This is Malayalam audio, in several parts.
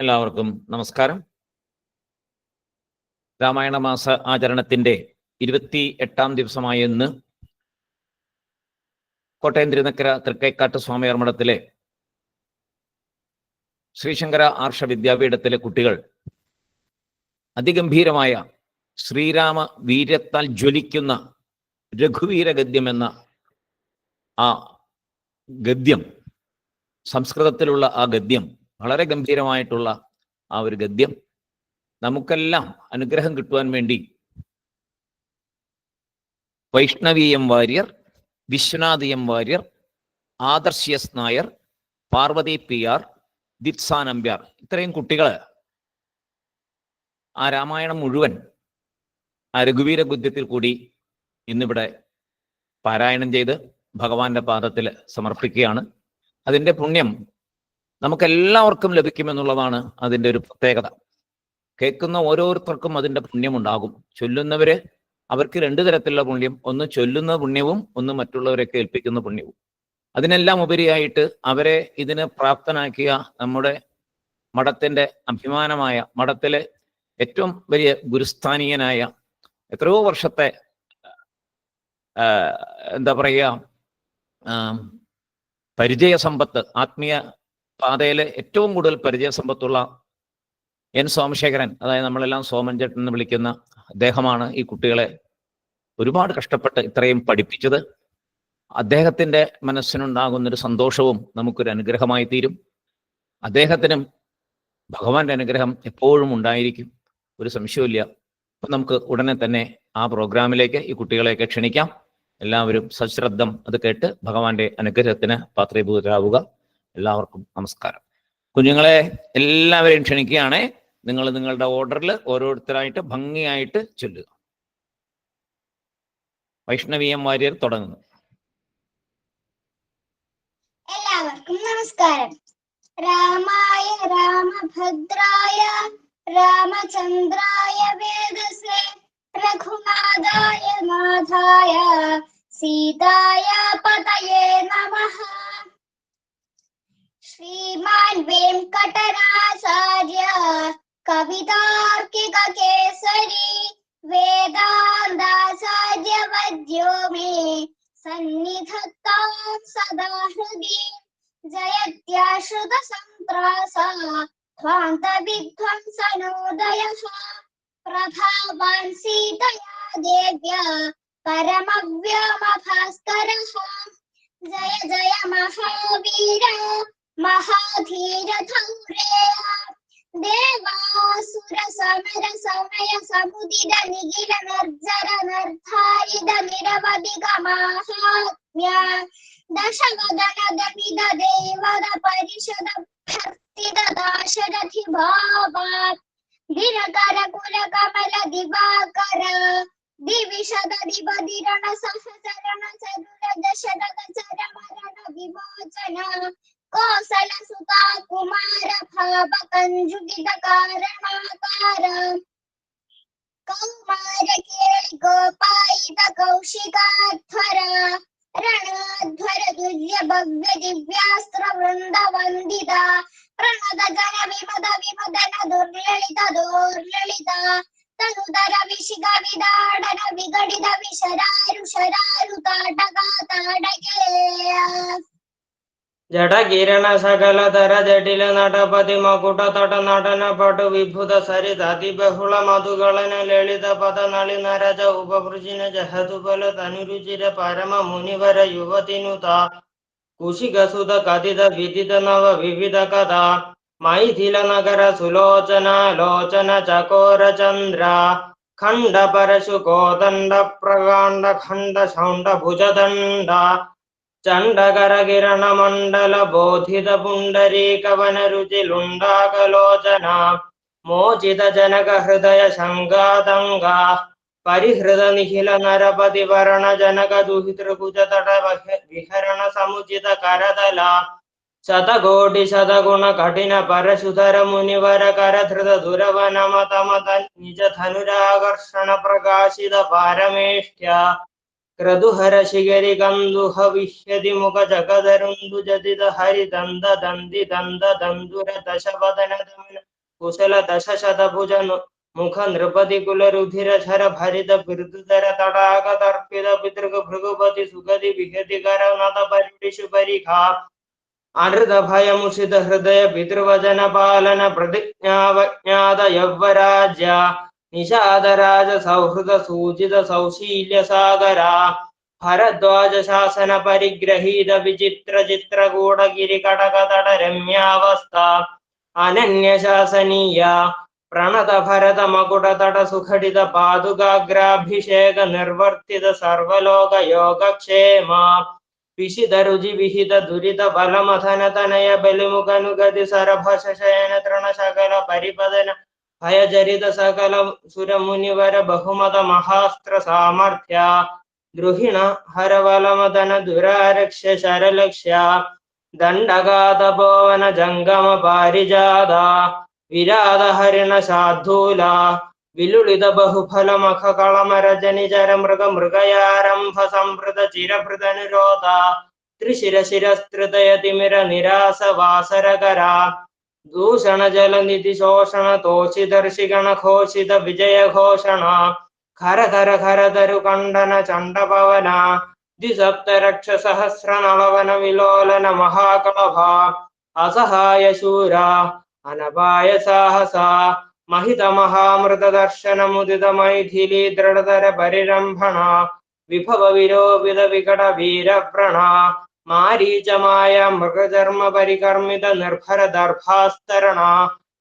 എല്ലാവർക്കും നമസ്കാരം. രാമായണ മാസ ആചരണത്തിന്റെ ഇരുപത്തി എട്ടാം ദിവസമായ ഇന്ന് കോട്ടയം തിരുനക്കര തൃക്കൈക്കാട്ട് സ്വാമിയാർ മഠത്തിലെ ശ്രീശങ്കര ആർഷ വിദ്യാപീഠത്തിലെ കുട്ടികൾ അതിഗംഭീരമായ ശ്രീരാമ വീര്യത്താൽ ജ്വലിക്കുന്ന രഘുവീര ഗദ്യം എന്ന ആ ഗദ്യം സംസ്കൃതത്തിലുള്ള ആ ഗദ്യം വളരെ ഗംഭീരമായിട്ടുള്ള ആ ഒരു ഗദ്യം നമുക്കെല്ലാം അനുഗ്രഹം കിട്ടുവാൻ വേണ്ടി വൈഷ്ണവീയം വാര്യർ വിശ്വനാഥിയം വാര്യർ ആദർശ്യസ് നായർ പാർവതി പി ആർ ദിത്സാ നമ്പ്യാർ ഇത്രയും കുട്ടികൾ ആ രാമായണം മുഴുവൻ ആ രഘുവീര ഗുദ്ധ്യത്തിൽ കൂടി ഇന്നിവിടെ പാരായണം ചെയ്ത് ഭഗവാന്റെ പാദത്തിൽ സമർപ്പിക്കുകയാണ്. അതിന്റെ പുണ്യം നമുക്കെല്ലാവർക്കും ലഭിക്കുമെന്നുള്ളതാണ് അതിന്റെ ഒരു പ്രത്യേകത. കേൾക്കുന്ന ഓരോരുത്തർക്കും അതിന്റെ പുണ്യമുണ്ടാകും. ചൊല്ലുന്നവര് അവർക്ക് രണ്ടു തരത്തിലുള്ള പുണ്യം. ഒന്ന് ചൊല്ലുന്ന പുണ്യവും ഒന്ന് മറ്റുള്ളവരെ കേൾപ്പിക്കുന്ന പുണ്യവും. അതിനെല്ലാം ഉപരിയായിട്ട് അവരെ ഇതിന് പ്രാപ്തനാക്കിയ നമ്മുടെ മഠത്തിന്റെ അഭിമാനമായ മഠത്തിലെ ഏറ്റവും വലിയ ഗുരുസ്ഥാനീയനായ എത്രയോ വർഷത്തെ എന്താ പറയുക പരിചയ സമ്പത്ത് ആത്മീയ പാതയിൽ ഏറ്റവും കൂടുതൽ പരിചയ സമ്പത്തുള്ള എൻ സോമശേഖരൻ അതായത് നമ്മളെല്ലാം സോമൻ ചേട്ടൻ എന്ന് വിളിക്കുന്ന അദ്ദേഹമാണ് ഈ കുട്ടികളെ ഒരുപാട് കഷ്ടപ്പെട്ട് ഇത്രയും പഠിപ്പിച്ചത്. അദ്ദേഹത്തിന്റെ മനസ്സിനുണ്ടാകുന്നൊരു സന്തോഷവും നമുക്കൊരു അനുഗ്രഹമായി തീരും. അദ്ദേഹത്തിനും ഭഗവാന്റെ അനുഗ്രഹം എപ്പോഴും ഉണ്ടായിരിക്കും. ഒരു സംശയമില്ല അപ്പം നമുക്ക് ഉടനെ തന്നെ ആ പ്രോഗ്രാമിലേക്ക് ഈ കുട്ടികളെയൊക്കെ ക്ഷണിക്കാം. എല്ലാവരും സശ്രദ്ധം അത് കേട്ട് ഭഗവാന്റെ അനുഗ്രഹത്തിന് പാത്രീഭൂതരാവുക. എല്ലാവർക്കും നമസ്കാരം. കുഞ്ഞുങ്ങളെ എല്ലാവരെയും ക്ഷണിക്കുകയാണ്. നിങ്ങൾ നിങ്ങളുടെ ഓർഡറിൽ ഓരോരുത്തരായിട്ട് ഭംഗിയായിട്ട് ചൊല്ലുക. വൈഷ്ണവീയം വാര്യർ തുടങ്ങുന്നു. എല്ലാവർക്കും നമസ്കാരം. രാമായ രാമഭദ്രായ രാമചന്ദ്രായ വേദസേ രഘുനാഥായ നാഥായ സീതായ പതയേ നമഃ श्रीमान वेंकटराचार्य कवितार्किक केसरी वेदांदाचार्य वद्यो मे सन्निधत्तां सदा हृदि जयत्याश्रुतसन्त्रास ध्वान्तविध्वंसनोदयः, प्रभावान् सीतया देव्य भास्कर जय जय महावीर। മഹാധീരധൗരേയ ദേവാസുര സമര സമയ സമുദിത നിഖില നിർജര നിർധാരിത നിരവധിക മാഹാത്മ്യ ദശവദന ദമിത ദേവത പരിഷദ ഭർത്തിത ദാശരഥി ഭാവാത് ദിനകര കുല കമല ദിവാകര ദിവിശദ ദിവദിരണ സഹചരണ ചരുര ദശരഥ ചരമരണ വിമോചന कोसल सुता कुमार भाव कंजुगित कारणाकार कौमार केळी गोपायित कौशिकाध्वर रणध्वर तुल्य भव्य दिव्यास्त्र वृंद वंदिता प्रणद जन विमद विमदन दुर्ललित दुर्ललित तनुदर विशिग विदाडन विगडित विशरारु शरारु ताटका ताटके జడకిరణ సకల ధర జటిల నటపతి మకుట తట నటన పటు విభుత సరిత అతి బహుళ మధుగళన లలిత పద నళి నరజ ఉపవృజిన జహతు బల తనురుచిర పరమ మునివర యువతినుత కుషిక సుత కథిత విదిత నవ వివిధ కథ మైథిల నగర సులోచన లోచన చకోర చంద్ర ఖండ పరశు కోదండ ప్రగాండ ఖండ సౌండ భుజదండ चण्डकरकिरणमण्डलबोधितपुण्डरीकवनरुचिलुण्डाकलोचना मोचितजनकहृदयशङ्गादङ्गा परिहृदनिखिलनरपतिवर्णजनकदुहितृकुजतटविहरणसमुचितकरतला शतकोटिशतगुणकठिनपरशुधरमुनिवरकरधृतदुरवनमतमत निजधनुराकर्षणप्रकाशितपारमेष्ट्या क्रदुहरशिखरिकं दुहविष्यति मुखजगदरुं दुजदित हरिदन्द दन्दि दन्द दन्दुरदशवदनदमन कुशलदशशतभुज मुख नृपतिकुलरुधिरधर भरित भृदुधर तडागतर्पित पितृक भृगुपति सुगति विहति करनत परिषु परिघा अनृतभयमुषित हृदय पितृवचन पालन प्रतिज्ञावज्ञात यौवराज्या നിഷാദരാജ സൗഹൃദ സൂചിത സൗശീല്യ സാഗരാ ഭരദ്വാജ ശാസന പരിഗ്രഹീത വിചിത്ര ചിത്രകൂടഗിരി കടകതട രമ്യാവസ്ഥ അനന്യശാസനീയ പ്രണത ഭരത മകുടതട സുഖടിത പാതുകാഗ്രാഭിഷേക നിർവർത്തിത സർവലോക യോഗക്ഷേമ പിശിത രുചി വിഹിത ദുരിത ബലമഥന തനയ ബലിമുഖനുഗതി സരഭശയന തൃണശകല പരിപദന ഭയചരിത സകല സുരമുനിവര ബഹുമത മഹാസ്ത്ര സാമർഥ്യ. ഗൃഹിണ ഹരവലമദന ദുരാരക്ഷ്യ ശരലക്ഷ്യ. ദണ്ഡഗാതപോവന ജംഗമ പാരിജാത. വിരാത ഹരിണ ശാധൂല വിലുളിത ബഹുഫലമഖ കളമരജനിചര കളമരജനി ചര മൃഗ മൃഗയാരംഭ സംഭൃത ചിരഭൃതനുരോധ ത്രിശിര ശിരസ്ത്രിതയ നിരാസ വാസരകര दूषण जलनिधिगण घोषित विजयघोषण खर घर खर धरु खण्डन चण्डपवन द्विसप्तरक्षसहस्रलोलन महाकलभा। असहाय शूर अनपाय साहस। महित महामृत दर्शनमुदित मैथिली दृढधर परिरम्भण विभव विरोपित विकट वीरप्रण। मरीचमा मृगधर्म पिकर्मित निर्भर दर्भास्तरण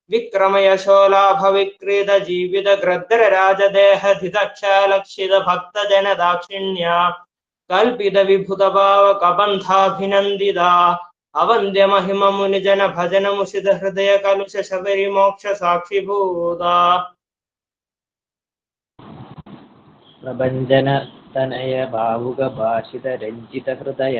विक्रमय शोलाभ विक्रीत जीवित ग्रद्र राजदेहित भक्त जन दाक्षिण्य कल विभुत भाव कबंधाभिनंद्य महिम मुन जन भजन मुशित हृदय कलुष शबरी मोक्ष साक्षी मारीचमाय प्रभंजन तनय भावुक भाषित रंजित हृदय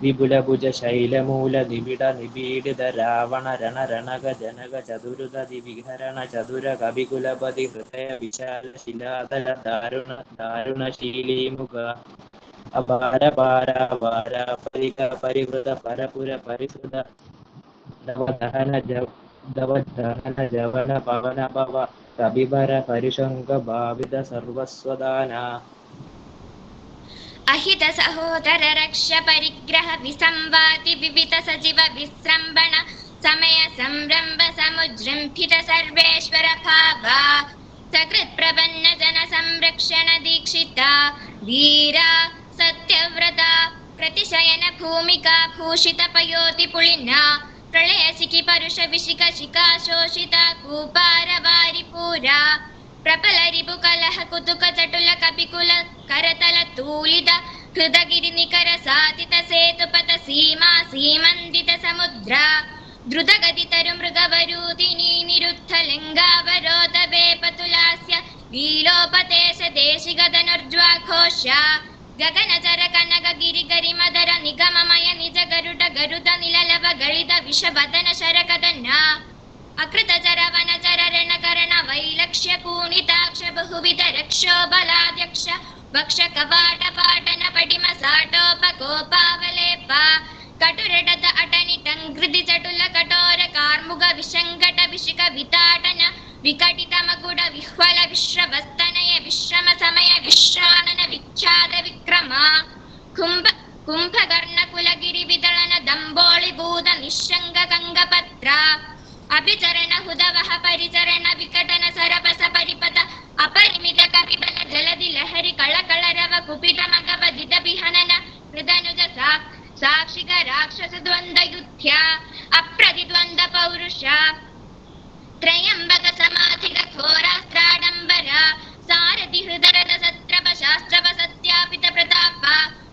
വിപുലഭുജ ശൈലമൂല നിബിഡ നിബീഡിത രാവണ രണ രണക ജനക ചതുരുത വിഹരണ ചതുര കവികുലപതി ഹൃദയ വിശാല ശിലാതല ദാരുണ ദാരുണ ശീലീമുഖ അപാര പാര പാര പരിക പരിവൃത പരപുര പരിസൃത ദവദഹന ദവദഹന ജവന പവന ഭവ കവിഭര പരിശങ്ക ഭാവിത സർവസ്വദാന अहितसहोदररक्षपरिग्रहविसंवातिविविधसचिवविस्रम्भण समयसंरम्भसमुज्जृम्भित सर्वेश्वरभावा सकृत्प्रपन्नजनसंरक्षणदीक्षिता वीरा सत्यव्रता प्रतिशयनभूमिका भूषितपयोतिपुलिना प्रलयसिखिपरुषविशिखशिखाशोषिता कूपारवारिपूरा ಪ್ರಬಲ ರಿಬುಕಲಹ ಕುತುಕ ಚಟುಲ, ಕಪಿಕುಲ, ಕರತಲ, ತೂಲಿದ ಹೃದಗಿರಿ ನಿಖರ, ಸಾತಿತ, ಸೇತುಪತ, ಸೀಮಾ, ಸೀಮಂದಿತ ಸಮುದ್ರ. ಧೃತಗದಿತರು ಮೃಗವರೂದಿನಿ ನಿರುತ್ಥ ಲಿಂಗಾವರೋಧ ಬೇಪತುಲಾಸ್ಯ ಘೋಷ ಗಗನ ಜರ, ಕನಗ ಗಿರಿ ಗರಿಮದರ ನಿಗಮಮಯ, ನಿಜ ಗರುಡ ಗರುಡ, ನಿಲಲವ ಗಳಿದ ವಿಷಭದ क्ष पूनिताक्ष बहुविध रक्षो बलाध्यक्ष रक्षोबलाध्यक्ष पक्ष कपाटपाठन पठिम साटोप गोपावलेपा कटुरड चटुल कटोर कार्मुग विसङ्कट विशिक विताटन विकटित मगुड विह्वल विश्रवस्तनय विश्रम समय विश्रानन विख्यात विक्रमा कुम्भुम्भकर्णकुलगिरिवितळन दम्बोलि भूत गङ्गपत्रा। అభిచరణ హుదవహ పరిచరణ వికటన సరపస పరిపత అపరిమిత కపిబల జలది లహరి కళ కళరవ కుపిత మగవ జిత విహనన మృదనుజ సాక్షిక రాక్షస ద్వంద్వ యుధ్య అప్రతిద్వంద పౌరుష త్రయంబక సమాధిక ఘోరాస్త్రాడంబర సారథి హృదరద సత్రప శాస్త్రప సత్యాపిత ప్రతాప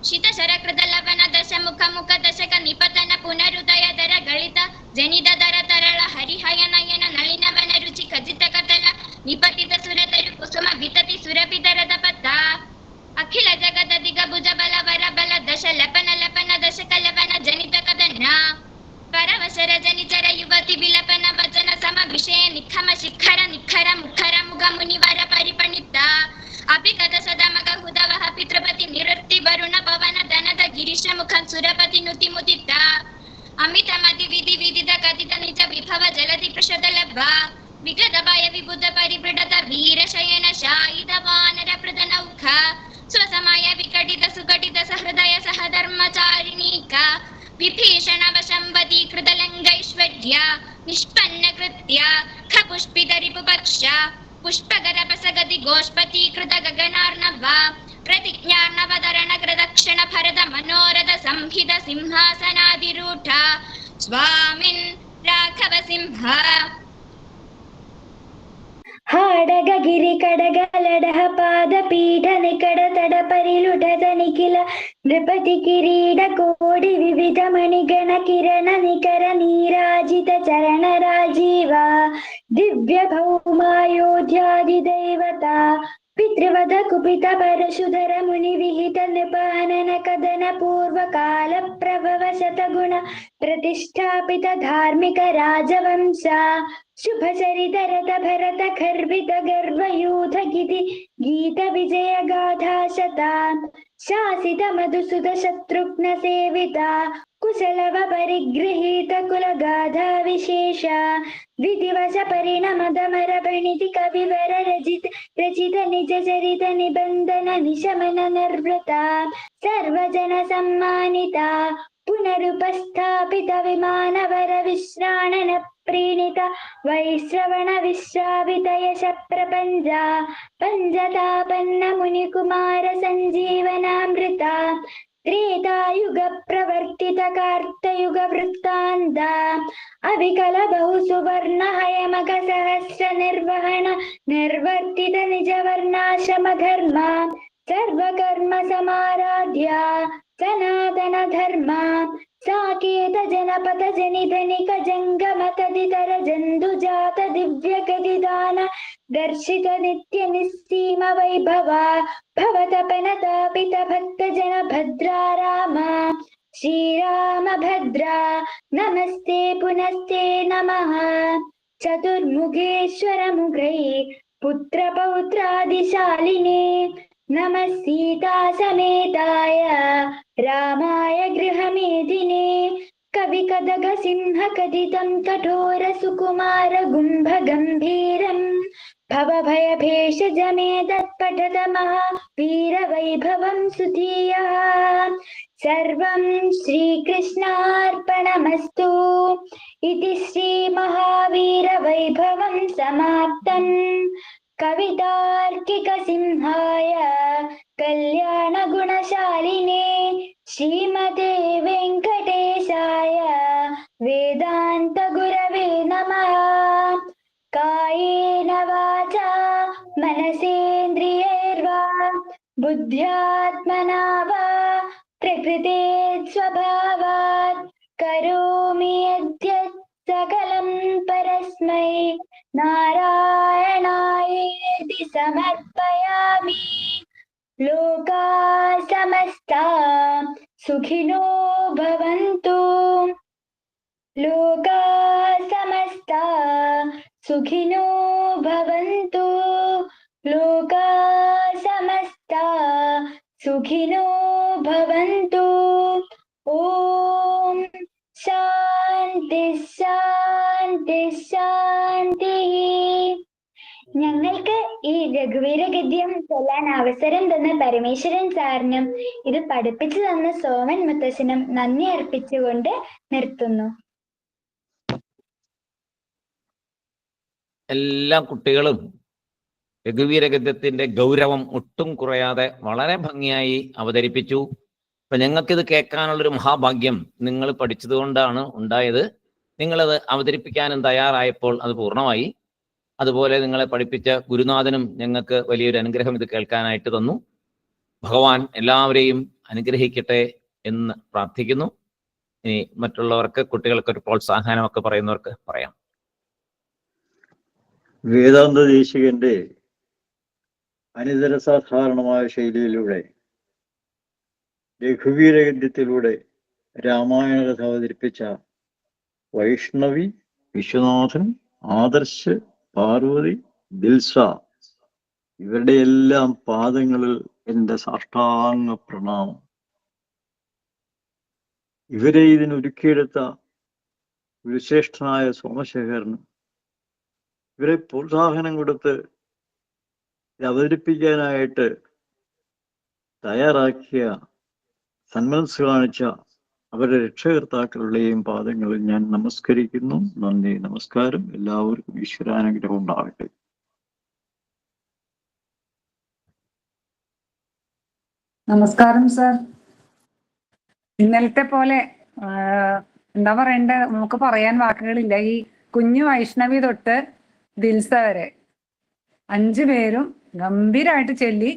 ಶೀತ ಶರಕೃತ ಲವನ ದಶ ಮುಖ ಮುಖ ದಶಕ ನಿಪತನ ಪುನರುದಯ ದರ ಗಳಿತ ಜನಿದ ದರ ತರಳ ಹರಿಹಯನಯನ ನಳಿನವನ ರುಚಿ ಖಚಿತ ಕಥನ ನಿಪತಿತ ಸುರತರು ಕುಸುಮ ವಿತತಿ ದರದ ಪದ್ಧ ಅಖಿಲ ಜಗದ ದಿಗಭುಜ ಬಲ ವರ ಬಲ ದಶ ಲಪನ ಲಪನ ದಶಕ ಲವನ ಜನಿತ ಕದನ ಪರವಶರ ಜನಿಚರ ಯುವತಿ ಸ್ಪೃಶದ ಲಭ ವಿಗದ ಭಯ ವಿಬುಧ ಪರಿಬೃಡದ ವೀರ ಶಯನ ಶಾಯಿದ ವಾನರ ಪ್ರದ ನೌಖ ಸ್ವಸಮಯ ವಿಕಟಿತ ಸುಕಟಿತ ಸಹೃದಯ ಸಹಧರ್ಮಚಾರಿಣೀಕ, ವಿಭೀಷಣ ವಶಂಬತಿ ಕೃತ ಲಂಗೈಶ್ವರ್ಯ, ನಿಷ್ಪನ್ನ ಕೃತ್ಯ, ಖಪುಷ್ಪಿತ ರಿಪುಪಕ್ಷ ಪುಷ್ಪಗರಪಸಗತಿ ಗೋಷ್ಪತಿ ಕೃತ ಗಗನಾರ್ಣವ ಪ್ರತಿಜ್ಞಾರ್ಣವತರಣ ಕೃತಕ್ಷಣ ಭರದ ಮನೋರಥ ಸಂಹಿತ ಸಿಂಹಾಸನಾದಿರೂಢ, ಸ್ವಾಮಿನ್ రాఘవ సింహ ಹಾಡಗ ಗಿರಿ ಕಡಗ ಲಡಹ ಪಾದ ಪೀಠ ನಿಕಡ ತಡ ಪರಿಲುಟ ತನಿಖಿಲ ನೃಪತಿ ಕಿರೀಟ ಕೋಡಿ ವಿವಿಧ ಮಣಿಗಣ ಕಿರಣ ನಿಕರ ನೀರಾಜಿತ ಚರಣ ರಾಜೀವ ದಿವ್ಯ ಭೌಮಾಯೋಧ್ಯಾದಿ ದೈವತಾ पितृवद कुपित परशुधर मुनिविहित नृपानन कदन पूर्व काल प्रभव शत गुण प्रतिष्ठापित धार्मिक राजवंश शुभ चरित रत भरत खर्वित गर्वयूथ गिति गीत विजय गाथा शता शासित मधुसुत शत्रुघ्न सेविता कुशलव कुल गाधा विशेष विधिवश परिणमदमर भणिति कविवर रजित प्रचित निज चरित निबन्धन निशमन निर्वृता सर्वजन सम्मानिता पुनरुपस्थापित विमानवर विश्राणन विश्राणनप्रीणिता वैश्रवण विश्रावित यश प्रपञ्च पञ्चतापन्न मुनिकुमार सञ्जीवनामृता त्रेतायुगप्रवर्तितकार्तयुगवृत्तान्त अविकलबहुसुवर्णहयमघसहस्रनिर्वहण निर्वर्तितनिजवर्णाशमधर्म सर्वकर्मसमाराध्या सनातनधर्मा साकेतजनपथजनिधनिकजङ्गमतदितरजन्तुजात दिव्यगतिदान दर्शित नित्यनिस्सीम भक्त जन भद्रा राम। श्रीराम भद्रा, नमस्ते पुनस्ते नमः। चतुर्मुखेश्वरमुखै पुत्रपौत्रादिशालिने नमः सीता समेताय। रामाय गृहमेदिने कविकदघसिंहकदितं कठोरसुकुमारगुम्भगम्भीरम् भवभयभेषजमे तत्पठतमः वीरवैभवं सुधीयः। सर्वं श्रीकृष्णार्पणमस्तु। इति श्रीमहावीरवैभवं समाप्तम् कवितार्किकसिंहाय कल् भवन्तु ॐ ശാന്തി ശാന്തി ശാന്തി ഞങ്ങൾക്ക് ഈ രഘുവീര ഗദ്യം ചൊല്ലാൻ അവസരം തന്ന പരമേശ്വരൻ സാറിനും ഇത് പഠിപ്പിച്ചു തന്ന സോമൻ മുത്തശ്ശനും നന്ദി അർപ്പിച്ചുകൊണ്ട് നിർത്തുന്നു എല്ലാ കുട്ടികളും രഘുവീര ഗദ്യത്തിന്റെ ഗൗരവം ഒട്ടും കുറയാതെ വളരെ ഭംഗിയായി അവതരിപ്പിച്ചു അപ്പൊ ഞങ്ങൾക്കിത് കേൾക്കാനുള്ളൊരു മഹാഭാഗ്യം നിങ്ങൾ പഠിച്ചത് കൊണ്ടാണ് ഉണ്ടായത്. നിങ്ങളത് അവതരിപ്പിക്കാനും തയ്യാറായപ്പോൾ അത് പൂർണമായി. അതുപോലെ നിങ്ങളെ പഠിപ്പിച്ച ഗുരുനാഥനും ഞങ്ങൾക്ക് വലിയൊരു അനുഗ്രഹം ഇത് കേൾക്കാനായിട്ട് തന്നു. ഭഗവാൻ എല്ലാവരെയും അനുഗ്രഹിക്കട്ടെ എന്ന് പ്രാർത്ഥിക്കുന്നു. ഇനി മറ്റുള്ളവർക്ക് കുട്ടികൾക്ക് ഒരു പ്രോത്സാഹനമൊക്കെ പറയുന്നവർക്ക് പറയാം. വേദാന്ത ദേശികന്റെ അനിതര സാധാരണമായ ശൈലിയിലൂടെ രഘുവീര ഗ്രന്ഥത്തിലൂടെ രാമായണ കഥ അവതരിപ്പിച്ച വൈഷ്ണവി വിശ്വനാഥൻ ആദർശ് പാർവതി ദിൽസ ഇവരുടെ എല്ലാം പാദങ്ങളിൽ എന്റെ സാഷ്ടാംഗ പ്രണാമം. ഇവരെ ഇതിനൊരുക്കിയെടുത്ത വിശ്രേഷ്ഠനായ സോമശേഖരന് ഇവരെ പ്രോത്സാഹനം കൊടുത്ത് അവതരിപ്പിക്കാനായിട്ട് തയ്യാറാക്കിയ സന്മനസ് കാണിച്ച അവരുടെ രക്ഷകർത്താക്കളുടെയും പാദങ്ങളിൽ ഞാൻ നമസ്കരിക്കുന്നു. നന്ദി നമസ്കാരം. എല്ലാവർക്കും ഈശ്വരാനുഗ്രഹം ഉണ്ടാകട്ടെ. നമസ്കാരം സർ. ഇന്നലത്തെ പോലെ എന്താ പറയണ്ടേ? നമുക്ക് പറയാൻ വാക്കുകളില്ല. ഈ കുഞ്ഞു വൈഷ്ണവി തൊട്ട് ദിൽസ വരെ അഞ്ചു പേരും ഗംഭീരമായിട്ട് ചൊല്ലി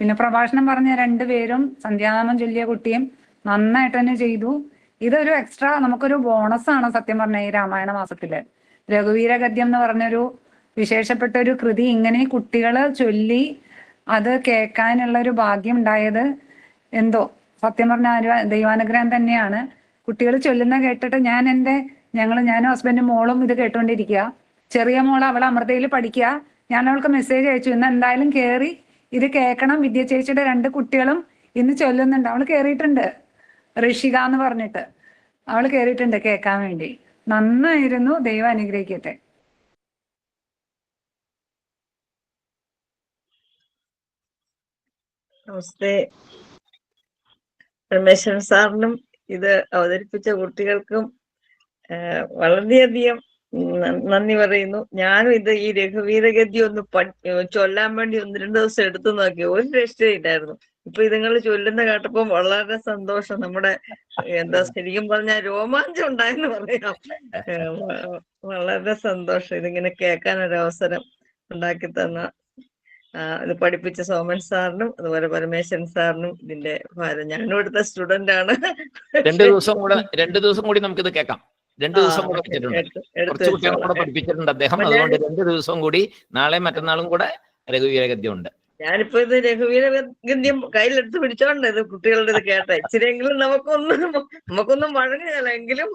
പിന്നെ പ്രഭാഷണം പറഞ്ഞ രണ്ടുപേരും സന്ധ്യാനാമം ചൊല്ലിയ കുട്ടിയും നന്നായിട്ട് തന്നെ ചെയ്തു. ഇതൊരു എക്സ്ട്രാ നമുക്കൊരു ബോണസ് ആണ് സത്യം പറഞ്ഞ ഈ രാമായണ മാസത്തിൽ. രഘുവീര ഗദ്യം എന്ന് പറഞ്ഞൊരു വിശേഷപ്പെട്ട ഒരു കൃതി ഇങ്ങനെ കുട്ടികൾ ചൊല്ലി അത് കേൾക്കാനുള്ള ഒരു ഭാഗ്യം ഉണ്ടായത് എന്തോ? സത്യം പറഞ്ഞ ദൈവാനുഗ്രഹം തന്നെയാണ്. കുട്ടികൾ ചൊല്ലുന്ന കേട്ടിട്ട് ഞാൻ എന്റെ ഞങ്ങൾ ഞാനും ഹസ്ബൻഡും മോളും ഇത് കേട്ടുകൊണ്ടിരിക്കുക ചെറിയ മോൾ അവൾ അമൃതയിൽ പഠിക്കുക ഞാൻ അവൾക്ക് മെസ്സേജ് അയച്ചു. ഇന്ന് എന്തായാലും കയറി ഇത് കേൾക്കണം. വിദ്യ ചേച്ചിയുടെ രണ്ട് കുട്ടികളും ഇന്ന് ചൊല്ലുന്നുണ്ട്. അവൾ കേറിയിട്ടുണ്ട്. ഋഷിക എന്ന് പറഞ്ഞിട്ട്. അവൾ കേറിയിട്ടുണ്ട് കേൾക്കാൻ വേണ്ടി. നന്നായിരുന്നു. ദൈവം അനുഗ്രഹിക്കട്ടെ. നമസ്തേ. രമേശൻ സാറിനും ഇത് അവതരിപ്പിച്ച കുട്ടികൾക്കും വളരെയധികം നന്ദി പറയുന്നു. ഞാനും ഇത് ഈ രഘുവീരഗതി ഒന്ന് ചൊല്ലാൻ വേണ്ടി ഒന്ന് രണ്ട് ദിവസം എടുത്തു നോക്കി. ഒരു രക്ഷയില്ലായിരുന്നു ഇപ്പൊ ഇതുങ്ങൾ ചൊല്ലുന്ന കേട്ടപ്പോ വളരെ സന്തോഷം. നമ്മുടെ എന്താ ശരിക്കും പറഞ്ഞ രോമാഞ്ചം ഉണ്ടായെന്ന് പറയാം. വളരെ സന്തോഷം. ഇതിങ്ങനെ കേൾക്കാൻ ഒരു അവസരം ഉണ്ടാക്കി തന്ന ഇത് പഠിപ്പിച്ച സോമൻ സാറിനും അതുപോലെ പരമേശ്വരൻ സാറിനും ഇതിന്റെ ഭാരം. ഞാനും സ്റ്റുഡന്റ് ആണ്. രണ്ടു ദിവസം കൂടെ രണ്ട് ദിവസം കൂടി നമുക്കിത് കേൾക്കാം. രണ്ട് ദിവസം കൂടെ വെച്ചിട്ടുണ്ട്. കുറച്ച് കുട്ടികളെ കൂടെ പഠിപ്പിച്ചിട്ടുണ്ട് അദ്ദേഹം. അതുകൊണ്ട് രണ്ടു ദിവസം കൂടി നാളെ മറ്റന്നാളും കൂടെ രഘുവീര ഗദ്യം ഉണ്ട് ഞാനിപ്പോ ഇത് രഘുവീര ഗദ്യം കയ്യിലെടുത്ത് പിടിച്ചോണ്ട് ഇത് കുട്ടികളുടെ ഇത് കേട്ട. ഇച്ചിരിയെങ്കിലും നമുക്കൊന്നും നമുക്കൊന്നും വഴങ്ങില്ല എങ്കിലും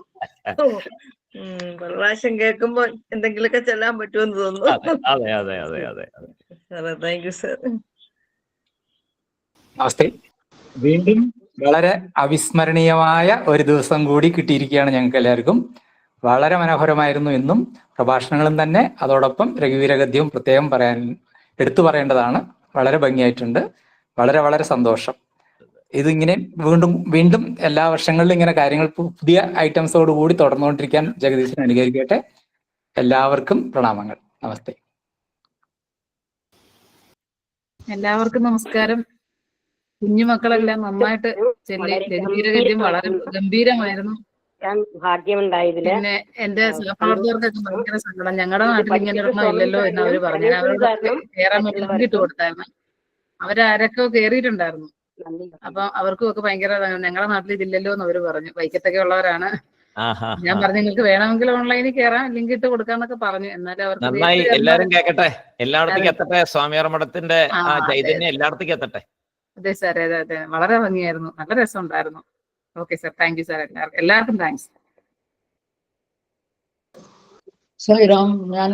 പ്രാവശ്യം കേൾക്കുമ്പോ എന്തെങ്കിലുമൊക്കെ ചെല്ലാൻ പറ്റുമെന്ന് തോന്നുന്നു. അതെ അതെ അതെ അതെ അതെ സാറേ താങ്ക് യു സാർ നമസ്തേ. വീണ്ടും വളരെ അവിസ്മരണീയമായ ഒരു ദിവസം കൂടി കിട്ടിയിരിക്കുകയാണ് ഞങ്ങൾക്ക് എല്ലാവർക്കും വളരെ മനോഹരമായിരുന്നു എന്നും പ്രഭാഷണങ്ങളും തന്നെ അതോടൊപ്പം രഘുവീരഗദ്യവും പ്രത്യേകം പറയാൻ എടുത്തു പറയേണ്ടതാണ്. വളരെ ഭംഗിയായിട്ടുണ്ട്. വളരെ വളരെ സന്തോഷം. ഇതിങ്ങനെ വീണ്ടും വീണ്ടും എല്ലാ വർഷങ്ങളിലും ഇങ്ങനെ കാര്യങ്ങൾ പുതിയ ഐറ്റംസോട് കൂടി തുടർന്നുകൊണ്ടിരിക്കാൻ ജഗദീശൻ അനുകരിക്കട്ടെ എല്ലാവർക്കും പ്രണാമങ്ങൾ. നമസ്തേ. എല്ലാവർക്കും നമസ്കാരം. കുഞ്ഞുമക്കളെല്ലാം നന്നായിട്ട് ചെല്ലി ഗംഭീരഗദ്യം വളരെ ഗംഭീരമായിരുന്നു. ഭാഗ്യമുണ്ടായതിൽ പിന്നെ എന്റെ സഹപ്രവർത്തകർക്കൊക്കെ ഭയങ്കര സങ്കടം. ഞങ്ങളുടെ നാട്ടിൽ ഇങ്ങനെ ഒരെണ്ണം ഇല്ലല്ലോ എന്ന് അവർ പറഞ്ഞു. അവരോട് കയറാൻ വേണ്ടി ലിങ്ക് ഇട്ട് കൊടുത്തായിരുന്നു. അവരാരൊക്കെ കയറിയിട്ടുണ്ടായിരുന്നു അപ്പൊ അവർക്കും ഒക്കെ ഭയങ്കര ഞങ്ങളുടെ നാട്ടിൽ ഇതില്ലല്ലോ എന്ന് അവർ പറഞ്ഞു. വൈക്കത്തൊക്കെ ഉള്ളവരാണ്. ഞാൻ പറഞ്ഞു നിങ്ങൾക്ക് വേണമെങ്കിൽ ഓൺലൈനിൽ കയറാം ലിങ്ക് ഇട്ട് കൊടുക്കാന്നൊക്കെ പറഞ്ഞു. എന്നാലും അവർക്ക് നന്നായി. എല്ലാരും കേക്കട്ടെ. എല്ലായിടത്തേക്ക് എത്തട്ടെ. സ്വാമിയാർ മഠത്തിന്റെ. ചൈതന്യം എല്ലായിടത്തേക്ക് എത്തട്ടെ. അതെ സാർ അതെ അതെ. വളരെ ഭംഗിയായിരുന്നു. നല്ല രസമുണ്ടായിരുന്നു. Okay sir thank you sir എല്ലാവർക്കും എല്ലാവർക്കും താങ്ക്സ് ശ്രീറാം ഞാൻ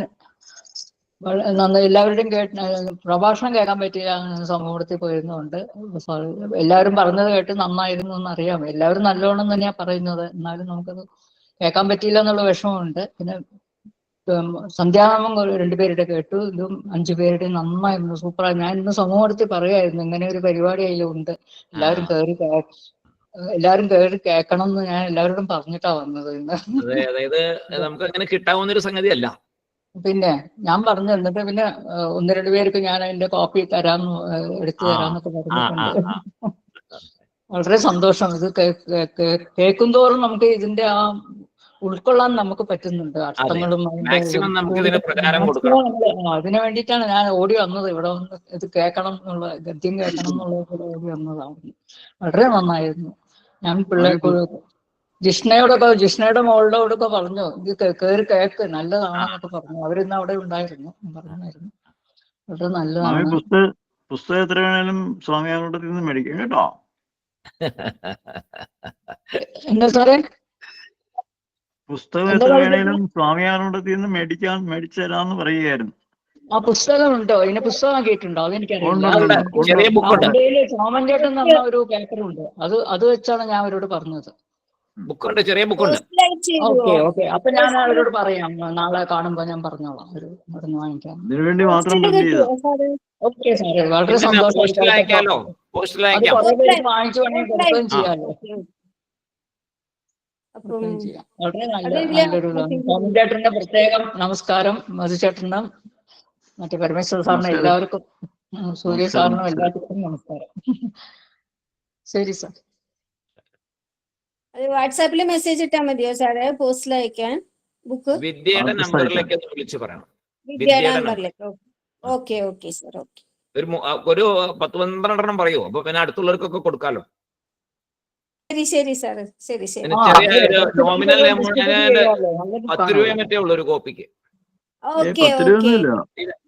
എല്ലാവരുടെയും കേട്ട് പ്രഭാഷണം കേൾക്കാൻ പറ്റിയ സമൂഹത്തിൽ പോയിരുന്നുണ്ട്. എല്ലാവരും പറഞ്ഞത് കേട്ട് നന്നായിരുന്നു എന്ന് അറിയാം എല്ലാവരും നല്ലോണം തന്നെയാ പറയുന്നത്. എന്നാലും നമുക്കത് കേൾക്കാൻ പറ്റിയില്ല എന്നുള്ള വിഷമമുണ്ട്. പിന്നെ സന്ധ്യാനാമം രണ്ടുപേരുടെ കേട്ടു. ഇതും അഞ്ചു പേരുടെ നന്നായിരുന്നു. സൂപ്പറായി ഞാൻ ഇന്ന് സമൂഹത്തിൽ പറയായിരുന്നു ഇങ്ങനെ ഒരു പരിപാടി അതിലുണ്ട് എല്ലാവരും കയറി എല്ലാരും എല്ലാവരും കയറി കേൾക്കണം എന്ന് ഞാൻ എല്ലാവരോടും പറഞ്ഞിട്ടാ വന്നത് ഇന്ന്. അതെ അതായത് നമുക്ക് അങ്ങനെ കിട്ടാവുന്ന ഒരു സംഗതിയല്ല. പിന്നെ ഞാൻ പറഞ്ഞു എന്നിട്ട് പിന്നെ ഒന്ന് രണ്ട് പേർക്ക് ഞാൻ അതിന്റെ കോപ്പി തരാന്ന് എടുത്തു തരാന്നൊക്കെ പറഞ്ഞിട്ടുണ്ട്. വളരെ സന്തോഷം. ഇത് കേൾക്കും കേ- നമുക്ക് ഇതിന്റെ ആ ഉൾക്കൊള്ളാൻ നമുക്ക് പറ്റുന്നുണ്ട്. അർത്ഥങ്ങളും അതിനു വേണ്ടിയിട്ടാണ് ഞാൻ ഓടി വന്നത്. ഇവിടെ വന്ന് ഇത് കേൾക്കണം എന്നുള്ള ഗദ്യം കേൾക്കണം എന്നുള്ള ഓടി വന്നതാണ് വളരെ നന്നായിരുന്നു. ഞാൻ പിള്ളേർക്ക് ജിഷ്ണയോടൊക്കെ ജിഷ്ണയുടെ മോളിലോടൊക്കെ പറഞ്ഞു. ഇത് കേ- കേറി കേക്ക്. നല്ലതാണെന്നൊക്കെ പറഞ്ഞു. അവരിന്ന് അവിടെ ഉണ്ടായിരുന്നു. പറഞ്ഞായിരുന്നു. വളരെ നല്ലതാണ്. പുസ്തക എത്ര വേണേലും സ്വാമിയാരുടെ നിന്ന് മേടിക്കും കേട്ടോ. എന്താ സാറേ? പുസ്തകം സ്വാമി എത്ര? വേണേലും സ്വാമിയാനോടത്തിൽ നിന്ന് മേടിക്കാൻ മേടിച്ചു തരാന്ന് പറയുകയായിരുന്നു. ആ പുസ്തകം ഉണ്ടോ ഇതിന്റെ പുസ്തകം കേട്ടിട്ടുണ്ടോ? അതെനിക്കറിയില്ല. സോമൻ ചേട്ടൻ തന്ന ഒരു പേപ്പറുണ്ട് അത് അത് വെച്ചാണ് ഞാൻ അവരോട് പറഞ്ഞത്. ബുക്കുണ്ട് ചെറിയ ബുക്കുണ്ട് ഓക്കെ ഓക്കെ. അപ്പൊ ഞാൻ അവരോട് പറയാം. നാളെ കാണുമ്പോ ഞാൻ പറഞ്ഞോളാം. ഒരു മരുന്ന് വാങ്ങിക്കാം ഇതിനു വേണ്ടി മാത്രം പ്രിന്റ് ചെയ്ത? ഓക്കെ സാറേ. വളരെ സന്തോഷം വാങ്ങിച്ചു വേണമെങ്കിൽ കൊടുക്കുകയും ചെയ്യാലോ. അപ്പം ചെയ്യാം. വളരെ നല്ല നല്ലൊരു ചേട്ടന്റെ പ്രത്യേകം നമസ്കാരം മധുചേട്ടനും മറ്റേ പരമേശ്വര സാറിനും. എല്ലാവർക്കും സൂര്യ സാറിനും എല്ലാവർക്കും നമസ്കാരം. ശരി സാർ. അത് വാട്സാപ്പിൽ മെസ്സേജ് ഇട്ടാൽ മതിയോ സാറേ? പോസ്റ്റിൽ അയക്കാൻ. ബുക്ക്? വിദ്യയുടെ നമ്പറിലേക്ക് ഒന്ന് വിളിച്ചു പറയണം. വിദ്യാ വിദ്യയുടെ നമ്പറിലേക്ക് ഓക്കെ ഓക്കെ സാർ ഓക്കെ. ഒരു ഒരു പത്ത് പന്ത്രണ്ടെണ്ണം പറയുമോ അപ്പൊ പിന്നെ അടുത്തുള്ളവർക്കൊക്കെ കൊടുക്കാലോ. ശരി ശരി സാർ ശരി ശരി. നോമിനൽ പത്ത് രൂപ മറ്റേ ഉള്ളൂ ഒരു കോപ്പിക്ക് ഓക്കെ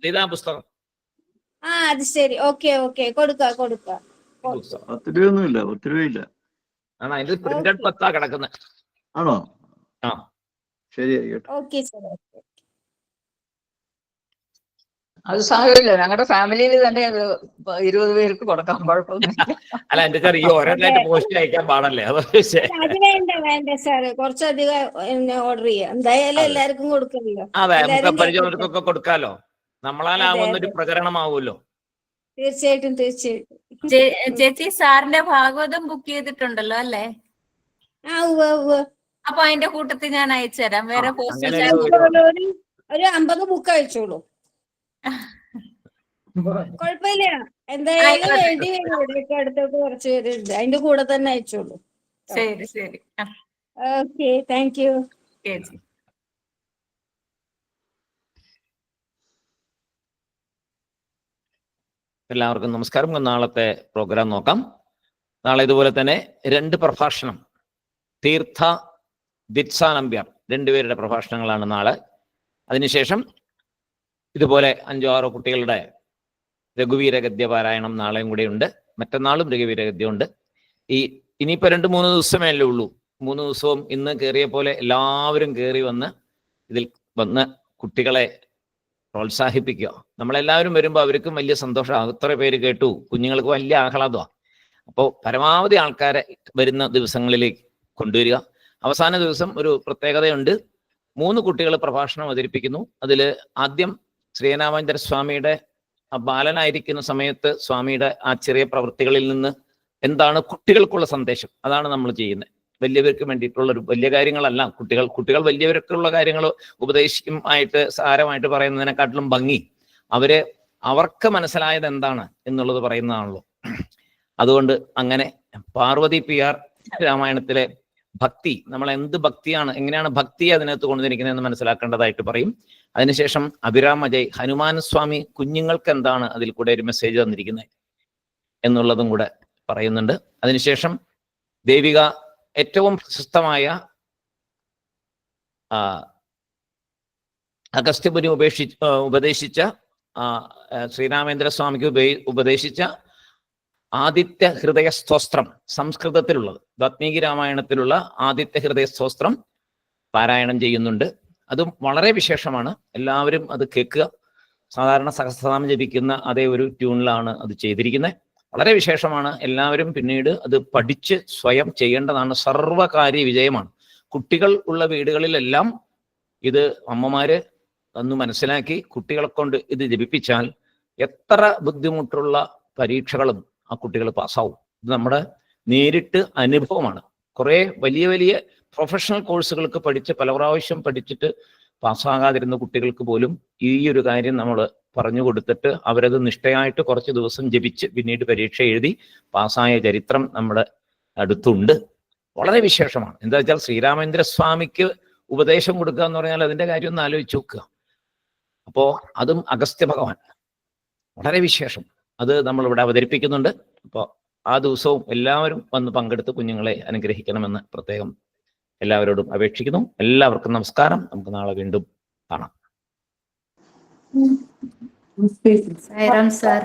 ഇതാ പുസ്തകം. ആ അത് ശരി. ഓക്കെ ഓക്കെ കൊടുക്ക കൊടുക്ക. പത്ത് രൂപയൊന്നുമില്ല പത്ത് രൂപയില്ല ആണ്? അതിന്റെ പ്രിന്റഡ് പത്താ കിടക്കുന്നത് ആണോ? ആ. ശരി ആയിക്കോട്ടെ. ഓക്കെ സാർ ഓക്കെ അത് സാഹചര്യമില്ല ഞങ്ങളുടെ ഫാമിലിയിൽ തന്നെ അത് ഇരുപത് പേർക്ക് കൊടുക്കാം. കുഴപ്പമൊന്നുമില്ല. അല്ല എന്റെ സാർ ഈ ഓരോന്നായിട്ട് പോസ്റ്റ് അയക്കാൻ പാടല്ലേ? അതാ വേണ്ട വേണ്ട സാറ്. കുറച്ചധികം ഓർഡർ ചെയ്യാം. എന്തായാലും എല്ലാവർക്കും കൊടുക്കല്ലോ. അതെ പരിചയവർക്കൊക്കെ കൊടുക്കാലോ. നമ്മളാലാവുന്ന ഒരു പ്രചരണമാവുമല്ലോ തീർച്ചയായിട്ടും തീർച്ചയായിട്ടും. ചേച്ചി സാറിന്റെ ഭാഗവതം ബുക്ക് ചെയ്തിട്ടുണ്ടല്ലോ അല്ലേ? ആ ഉവ്വ് ഉവ്വ്. അപ്പൊ അതിന്റെ കൂട്ടത്തിൽ ഞാൻ അയച്ചുതരാം. വേറെ പോസ്റ്റ് ഒരു അമ്പത് ബുക്ക് അയച്ചോളൂ. കുഴപ്പമില്ല. എന്തായാലും. വേണ്ടി വരും ഇവിടെയൊക്കെ അടുത്തൊക്കെ കുറച്ച് പേരുണ്ട്. അതിന്റെ കൂടെ തന്നെ അയച്ചോളൂ. ശരി ശരി. ഓക്കെ താങ്ക് യു എല്ലാവർക്കും നമസ്കാരം. നാളത്തെ പ്രോഗ്രാം നോക്കാം. നാളെ ഇതുപോലെ തന്നെ രണ്ട് പ്രഭാഷണം. തീർത്ഥ ദിത്സാനമ്പ്യർ രണ്ടുപേരുടെ പ്രഭാഷണങ്ങളാണ് നാളെ. അതിനുശേഷം ഇതുപോലെ അഞ്ചോ ആറോ കുട്ടികളുടെ രഘുവീര ഗദ്യ പാരായണം നാളെയും കൂടെ ഉണ്ട്. മറ്റന്നാളും രഘുവീര ഗദ്യമുണ്ട് ഈ ഇനിയിപ്പോൾ രണ്ട് മൂന്ന് ദിവസമേ അല്ലേ ഉള്ളൂ. മൂന്ന് ദിവസവും ഇന്ന് കയറിയ പോലെ എല്ലാവരും കയറി വന്ന് ഇതിൽ വന്ന് കുട്ടികളെ പ്രോത്സാഹിപ്പിക്കുക. നമ്മളെല്ലാവരും വരുമ്പോൾ അവർക്കും വലിയ സന്തോഷമാണ് എത്ര പേര് കേട്ടു. കുഞ്ഞുങ്ങൾക്ക് വലിയ ആഹ്ലാദമാണ് അപ്പോൾ പരമാവധി ആൾക്കാരെ വരുന്ന ദിവസങ്ങളിലേക്ക് കൊണ്ടുവരിക. അവസാന ദിവസം ഒരു പ്രത്യേകതയുണ്ട്. മൂന്ന് കുട്ടികൾ പ്രഭാഷണം അവതരിപ്പിക്കുന്നു. അതിൽ ആദ്യം ശ്രീരാമചന്ദ്ര സ്വാമിയുടെ ആ ബാലനായിരിക്കുന്ന സമയത്ത് സ്വാമിയുടെ ആ ചെറിയ പ്രവൃത്തികളിൽ നിന്ന് എന്താണ് കുട്ടികൾക്കുള്ള സന്ദേശം? അതാണ് നമ്മൾ ചെയ്യുന്നത്. വലിയവർക്ക് വേണ്ടിയിട്ടുള്ള ഒരു വലിയ കാര്യങ്ങളല്ല. കുട്ടികൾ കുട്ടികൾ വലിയവർക്കുള്ള കാര്യങ്ങൾ ഉപദേശിക്കും ആയിട്ട് സാരമായിട്ട് പറയുന്നതിനെക്കാട്ടിലും ഭംഗി. അവർ അവർക്ക് മനസ്സിലായത് എന്താണ് എന്നുള്ളത് പറയുന്നതാണല്ലോ. അതുകൊണ്ട് അങ്ങനെ പാർവതി പി ആർ രാമായണത്തിലെ ഭക്തി നമ്മൾ എന്ത് ഭക്തിയാണ് എങ്ങനെയാണ് ഭക്തി അതിനകത്ത് കൊണ്ടുവന്നിരിക്കുന്നതെന്ന് മനസ്സിലാക്കേണ്ടതായിട്ട് പറയും. അതിനുശേഷം അഭിരാം അജയ് ഹനുമാൻ സ്വാമി കുഞ്ഞുങ്ങൾക്ക് എന്താണ് അതിൽ കൂടെ ഒരു മെസ്സേജ് തന്നിരിക്കുന്നത് എന്നുള്ളതും കൂടെ പറയുന്നുണ്ട്. അതിനുശേഷം ദേവിക ഏറ്റവും പ്രശസ്തമായ ആ, അഗസ്ത്യമുനി ഉപേക്ഷി ആ, ഉപദേശിച്ച ശ്രീരാമേന്ദ്ര സ്വാമിക്ക് ഉപേ- ഉപദേശിച്ച ആദിത്യ ഹൃദയ സ്തോത്രം സംസ്കൃതത്തിലുള്ളത്. വാത്മീകി രാമായണത്തിലുള്ള ആദിത്യ ഹൃദയ സ്തോത്രം പാരായണം ചെയ്യുന്നുണ്ട്. അതും വളരെ വിശേഷമാണ്. എല്ലാവരും അത് കേൾക്കുക. സാധാരണ സഹസ്രനാമം ജപിക്കുന്ന അതേ ഒരു ട്യൂണിലാണ് അത് ചെയ്തിരിക്കുന്നത്. വളരെ വിശേഷമാണ്. എല്ലാവരും പിന്നീട് അത് പഠിച്ച് സ്വയം ചെയ്യേണ്ടതാണ്. സർവകാര്യ വിജയമാണ്. കുട്ടികൾ ഉള്ള വീടുകളിലെല്ലാം ഇത് അമ്മമാര് തന്നു മനസ്സിലാക്കി കുട്ടികളെ കൊണ്ട് ഇത് ജപിപ്പിച്ചാൽ എത്ര ബുദ്ധിമുട്ടുള്ള പരീക്ഷകളും ആ കുട്ടികൾ പാസ്സാവും. ഇത് നമ്മുടെ നേരിട്ട് അനുഭവമാണ്. കുറേ വലിയ വലിയ പ്രൊഫഷണൽ കോഴ്സുകൾക്ക് പഠിച്ച് പല പ്രാവശ്യം പഠിച്ചിട്ട് പാസ്സാകാതിരുന്ന കുട്ടികൾക്ക് പോലും ഈ ഒരു കാര്യം നമ്മൾ പറഞ്ഞു കൊടുത്തിട്ട് അവരത് നിഷ്ഠയായിട്ട് കുറച്ച് ദിവസം ജപിച്ച് പിന്നീട് പരീക്ഷ എഴുതി പാസ്സായ ചരിത്രം നമ്മുടെ അടുത്തുണ്ട്. വളരെ വിശേഷമാണ്. എന്താ വെച്ചാൽ ശ്രീരാമേന്ദ്ര സ്വാമിക്ക് ഉപദേശം കൊടുക്കുക എന്ന് പറഞ്ഞാൽ അതിന്റെ കാര്യം ഒന്ന് ആലോചിച്ച് നോക്കുക. അപ്പോ അതും അഗസ്ത്യ ഭഗവാൻ. വളരെ വിശേഷം. അത് നമ്മൾ ഇവിടെ അവതരിപ്പിക്കുന്നുണ്ട്. അപ്പോൾ ആ ദിവസവും എല്ലാവരും വന്ന് പങ്കെടുത്ത് കുഞ്ഞുങ്ങളെ അനുഗ്രഹിക്കണമെന്ന് പ്രത്യേകം എല്ലാവരോടും അപേക്ഷിക്കുന്നു. എല്ലാവർക്കും നമസ്കാരം. നമുക്ക് നാളെ വീണ്ടും കാണാം. സാർ.